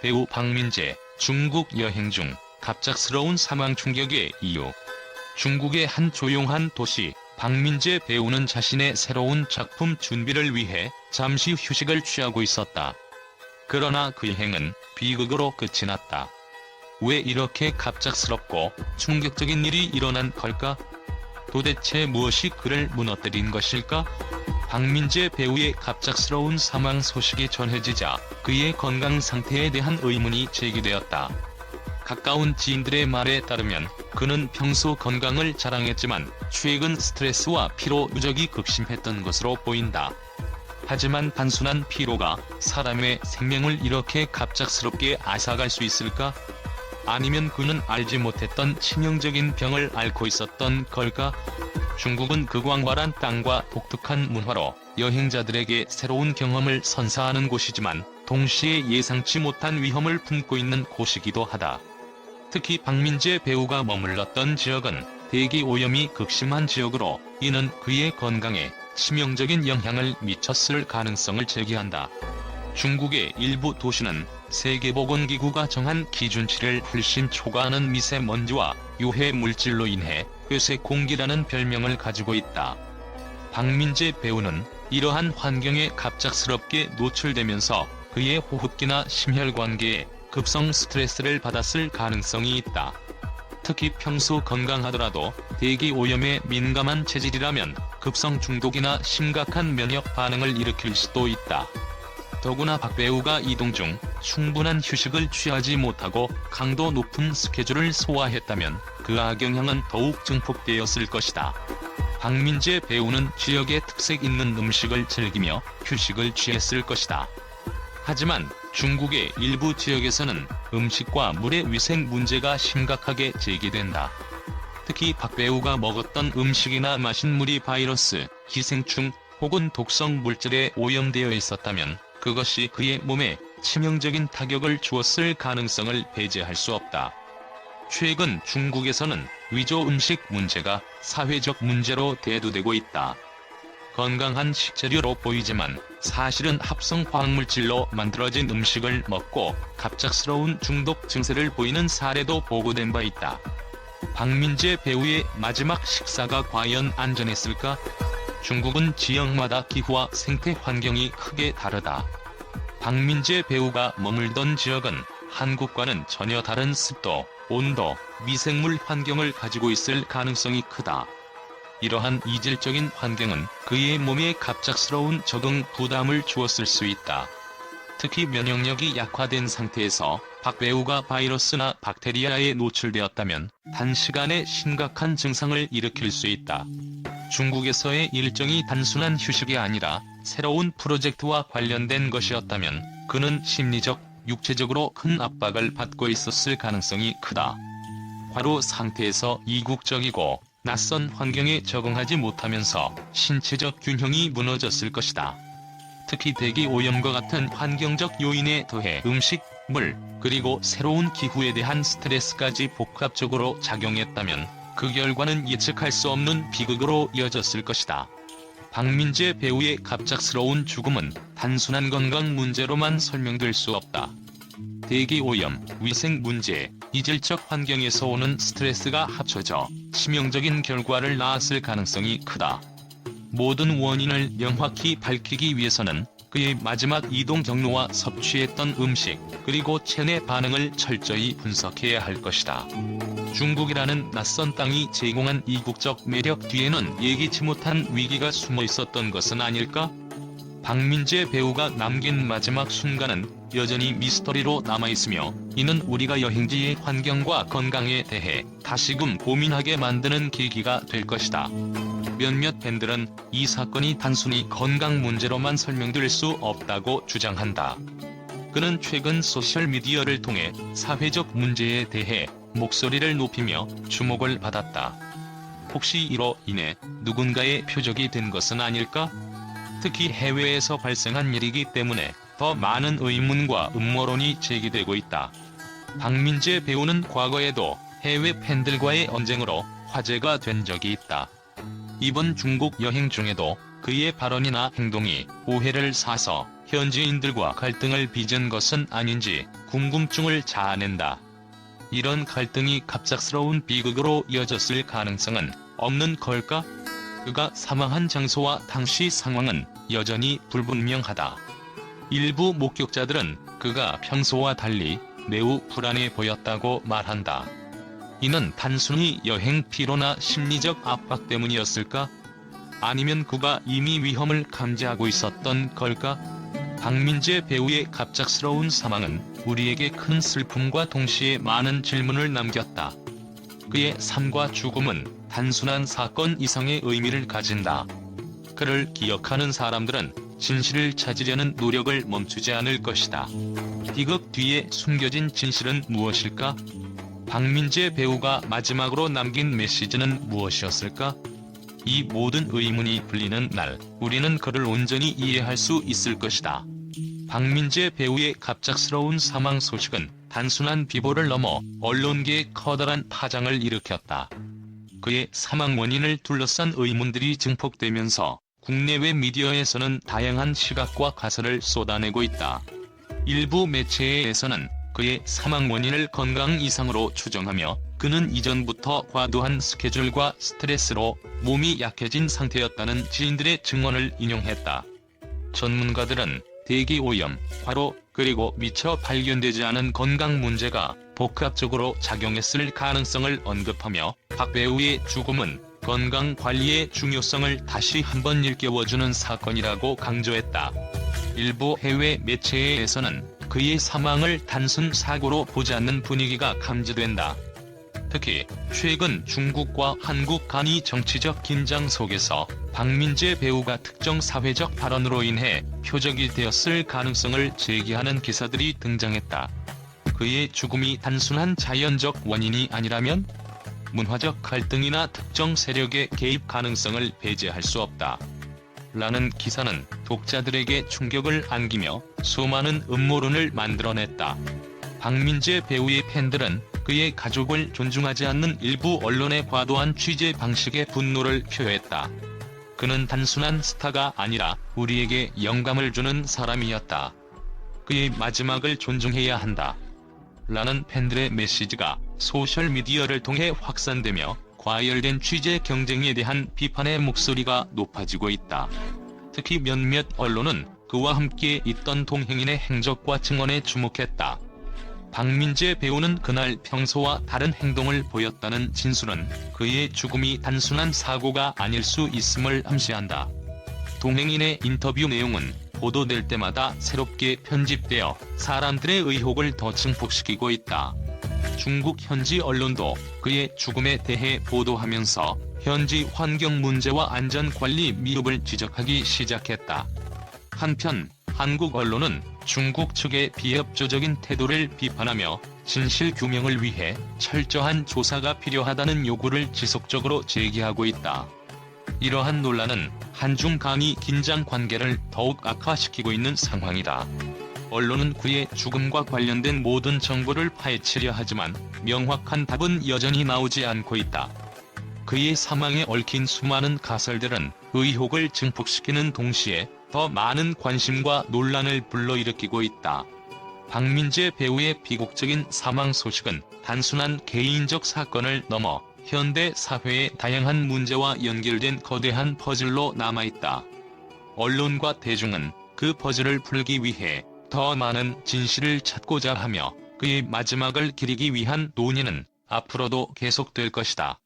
배우 박민재 중국 여행 중 갑작스러운 사망 충격의 이유. 중국의 한 조용한 도시 박민재 배우는 자신의 새로운 작품 준비를 위해 잠시 휴식을 취하고 있었다. 그러나 그 여행은 비극으로 끝이 났다. 왜 이렇게 갑작스럽고 충격적인 일이 일어난 걸까? 도대체 무엇이 그를 무너뜨린 것일까? 박민재 배우의 갑작스러운 사망 소식이 전해지자 그의 건강 상태에 대한 의문이 제기되었다. 가까운 지인들의 말에 따르면 그는 평소 건강을 자랑했지만 최근 스트레스와 피로 누적이 극심했던 것으로 보인다. 하지만 단순한 피로가 사람의 생명을 이렇게 갑작스럽게 앗아갈 수 있을까? 아니면 그는 알지 못했던 치명적인 병을 앓고 있었던 걸까? 중국은 그 광활한 땅과 독특한 문화로 여행자들에게 새로운 경험을 선사하는 곳이지만 동시에 예상치 못한 위험을 품고 있는 곳이기도 하다. 특히 박민재 배우가 머물렀던 지역은 대기 오염이 극심한 지역으로 이는 그의 건강에 치명적인 영향을 미쳤을 가능성을 제기한다. 중국의 일부 도시는 세계보건기구가 정한 기준치를 훨씬 초과하는 미세먼지와 유해 물질로 인해 회색 공기라는 별명을 가지고 있다. 박민재 배우는 이러한 환경에 갑작스럽게 노출되면서 그의 호흡기나 심혈관계에 급성 스트레스를 받았을 가능성이 있다. 특히 평소 건강하더라도 대기 오염에 민감한 체질이라면 급성 중독이나 심각한 면역 반응을 일으킬 수도 있다. 더구나 박 배우가 이동 중 충분한 휴식을 취하지 못하고 강도 높은 스케줄을 소화했다면 그 악영향은 더욱 증폭되었을 것이다. 박민재 배우는 지역의 특색 있는 음식을 즐기며 휴식을 취했을 것이다. 하지만 중국의 일부 지역에서는 음식과 물의 위생 문제가 심각하게 제기된다. 특히 박 배우가 먹었던 음식이나 마신 물이 바이러스, 기생충 혹은 독성 물질에 오염되어 있었다면 그것이 그의 몸에 치명적인 타격을 주었을 가능성을 배제할 수 없다. 최근 중국에서는 위조 음식 문제가 사회적 문제로 대두되고 있다. 건강한 식재료로 보이지만 사실은 합성 화학물질로 만들어진 음식을 먹고 갑작스러운 중독 증세를 보이는 사례도 보고된 바 있다. 박민재 배우의 마지막 식사가 과연 안전했을까? 중국은 지역마다 기후와 생태 환경이 크게 다르다. 박민재 배우가 머물던 지역은 한국과는 전혀 다른 습도, 온도, 미생물 환경을 가지고 있을 가능성이 크다. 이러한 이질적인 환경은 그의 몸에 갑작스러운 적응 부담을 주었을 수 있다. 특히 면역력이 약화된 상태에서 박 배우가 바이러스나 박테리아에 노출되었다면 단시간에 심각한 증상을 일으킬 수 있다. 중국에서의 일정이 단순한 휴식이 아니라 새로운 프로젝트와 관련된 것이었다면 그는 심리적, 육체적으로 큰 압박을 받고 있었을 가능성이 크다. 과로 상태에서 이국적이고 낯선 환경에 적응하지 못하면서 신체적 균형이 무너졌을 것이다. 특히 대기 오염과 같은 환경적 요인에 더해 음식, 물, 그리고 새로운 기후에 대한 스트레스까지 복합적으로 작용했다면 그 결과는 예측할 수 없는 비극으로 이어졌을 것이다. 박민재 배우의 갑작스러운 죽음은 단순한 건강 문제로만 설명될 수 없다. 대기 오염, 위생 문제, 이질적 환경에서 오는 스트레스가 합쳐져 치명적인 결과를 낳았을 가능성이 크다. 모든 원인을 명확히 밝히기 위해서는 그의 마지막 이동 경로와 섭취했던 음식, 그리고 체내 반응을 철저히 분석해야 할 것이다. 중국이라는 낯선 땅이 제공한 이국적 매력 뒤에는 예기치 못한 위기가 숨어 있었던 것은 아닐까? 박민재 배우가 남긴 마지막 순간은 여전히 미스터리로 남아있으며 이는 우리가 여행지의 환경과 건강에 대해 다시금 고민하게 만드는 계기가 될 것이다. 몇몇 팬들은 이 사건이 단순히 건강 문제로만 설명될 수 없다고 주장한다. 그는 최근 소셜미디어를 통해 사회적 문제에 대해 목소리를 높이며 주목을 받았다. 혹시 이로 인해 누군가의 표적이 된 것은 아닐까? 특히 해외에서 발생한 일이기 때문에 더 많은 의문과 음모론이 제기되고 있다. 박민재 배우는 과거에도 해외 팬들과의 언쟁으로 화제가 된 적이 있다. 이번 중국 여행 중에도 그의 발언이나 행동이 오해를 사서 현지인들과 갈등을 빚은 것은 아닌지 궁금증을 자아낸다. 이런 갈등이 갑작스러운 비극으로 이어졌을 가능성은 없는 걸까? 그가 사망한 장소와 당시 상황은 여전히 불분명하다. 일부 목격자들은 그가 평소와 달리 매우 불안해 보였다고 말한다. 이는 단순히 여행 피로나 심리적 압박 때문이었을까? 아니면 그가 이미 위험을 감지하고 있었던 걸까? 박민재 배우의 갑작스러운 사망은 우리에게 큰 슬픔과 동시에 많은 질문을 남겼다. 그의 삶과 죽음은 단순한 사건 이상의 의미를 가진다. 그를 기억하는 사람들은 진실을 찾으려는 노력을 멈추지 않을 것이다. 비극 뒤에 숨겨진 진실은 무엇일까? 박민재 배우가 마지막으로 남긴 메시지는 무엇이었을까? 이 모든 의문이 풀리는 날, 우리는 그를 온전히 이해할 수 있을 것이다. 박민재 배우의 갑작스러운 사망 소식은 단순한 비보를 넘어 언론계에 커다란 파장을 일으켰다. 그의 사망 원인을 둘러싼 의문들이 증폭되면서 국내외 미디어에서는 다양한 시각과 가설을 쏟아내고 있다. 일부 매체에서는 그의 사망 원인을 건강 이상으로 추정하며 그는 이전부터 과도한 스케줄과 스트레스로 몸이 약해진 상태였다는 지인들의 증언을 인용했다. 전문가들은 대기 오염, 과로, 그리고 미처 발견되지 않은 건강 문제가 복합적으로 작용했을 가능성을 언급하며 박 배우의 죽음은 건강 관리의 중요성을 다시 한번 일깨워주는 사건이라고 강조했다. 일부 해외 매체에서는 그의 사망을 단순 사고로 보지 않는 분위기가 감지된다. 특히 최근 중국과 한국 간의 정치적 긴장 속에서 박민재 배우가 특정 사회적 발언으로 인해 표적이 되었을 가능성을 제기하는 기사들이 등장했다. 그의 죽음이 단순한 자연적 원인이 아니라면 문화적 갈등이나 특정 세력의 개입 가능성을 배제할 수 없다. 라는 기사는 독자들에게 충격을 안기며 수많은 음모론을 만들어냈다. 박민재 배우의 팬들은 그의 가족을 존중하지 않는 일부 언론의 과도한 취재 방식에 분노를 표했다. 그는 단순한 스타가 아니라 우리에게 영감을 주는 사람이었다. 그의 마지막을 존중해야 한다. 라는 팬들의 메시지가 소셜미디어를 통해 확산되며 과열된 취재 경쟁에 대한 비판의 목소리가 높아지고 있다. 특히 몇몇 언론은 그와 함께 있던 동행인의 행적과 증언에 주목했다. 박민재 배우는 그날 평소와 다른 행동을 보였다는 진술은 그의 죽음이 단순한 사고가 아닐 수 있음을 암시한다. 동행인의 인터뷰 내용은 보도될 때마다 새롭게 편집되어 사람들의 의혹을 더 증폭시키고 있다. 중국 현지 언론도 그의 죽음에 대해 보도하면서 현지 환경 문제와 안전 관리 미흡을 지적하기 시작했다. 한편 한국 언론은 중국 측의 비협조적인 태도를 비판하며 진실 규명을 위해 철저한 조사가 필요하다는 요구를 지속적으로 제기하고 있다. 이러한 논란은 한중 간의 긴장 관계를 더욱 악화시키고 있는 상황이다. 언론은 그의 죽음과 관련된 모든 정보를 파헤치려 하지만 명확한 답은 여전히 나오지 않고 있다. 그의 사망에 얽힌 수많은 가설들은 의혹을 증폭시키는 동시에 더 많은 관심과 논란을 불러일으키고 있다. 박민재 배우의 비극적인 사망 소식은 단순한 개인적 사건을 넘어 현대 사회의 다양한 문제와 연결된 거대한 퍼즐로 남아있다. 언론과 대중은 그 퍼즐을 풀기 위해 더 많은 진실을 찾고자 하며 그의 마지막을 기리기 위한 논의는 앞으로도 계속될 것이다.